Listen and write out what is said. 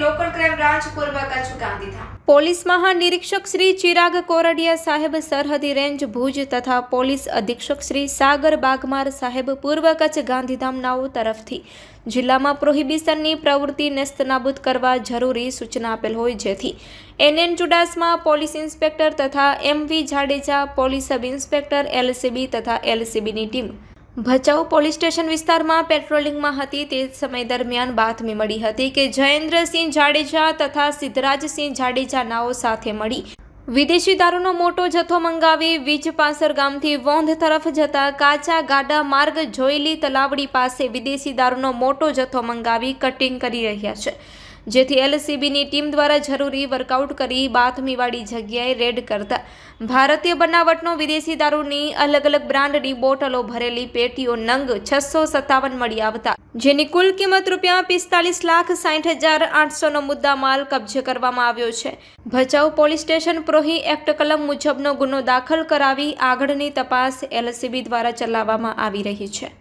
Local crime branch પૂર્વ Kutch Gandhidham. Police મહાનિરીક્ષક શ્રી ચિરાગ કોરડિયા સાહેબ સરહદી રેન્જ ભુજ તથા પોલીસ અધિક્ષક શ્રી સાગર બાગમાર સાહેબ પૂર્વ કચ્છ ગાંધીધામનાઓ તરફથી જિલ્લામાં પ્રોહિબિશનની પ્રવૃત્તિ નેસ્તનાબૂદ કરવા જરૂરી સૂચના આપેલ હોય જેથી એનએન ચુડાસમા પોલીસ ઇન્સ્પેક્ટર તથા MV Jadeja police sub inspector LCB તથા એલસીબીની ટીમ ભચાઉ પોલીસ સ્ટેશન વિસ્તારમાં પેટ્રોલિંગમાં હતી તે સમય દરમિયાન બાતમી મળી હતી કે જયેન્દ્રસિંહ જાડેજા તથા સિદ્ધરાજસિંહ જાડેજા નાઓ સાથે મળી વિદેશી દારૂનો મોટો જથ્થો મંગાવી વીજ પાસર ગામથી વોંધ તરફ જતા કાચા ગાડા માર્ગ જોયેલી તલાવડી પાસે વિદેશી દારૂનો મોટો જથ્થો મંગાવી કટિંગ કરી રહ્યા છે. જેથી એલસીબીની ટીમ દ્વારા જરૂરી વર્કઆઉટ કરી બાથમીવાળી જગ્યાએ રેડ કરતા. ભારતીય બનાવટનો વિદેશી દારૂની અલગ અલગ બ્રાન્ડની બોટલો ભરેલી પેટીઓ નંગ છસો સત્તાવન મળી આવતા. જેની કુલ કિંમત રૂપિયા પિસ્તાલીસ લાખ સાઠ હજાર આઠસોનો મુદ્દા માલ કબજે કરવામાં આવ્યો છે. ભચાઉ પોલીસ સ્ટેશન પ્રોહી એક્ટ કલમ મુજબનો ગુનો દાખલ કરાવી આગળની તપાસ એલસીબી દ્વારા ચલાવવામાં આવી રહી છે.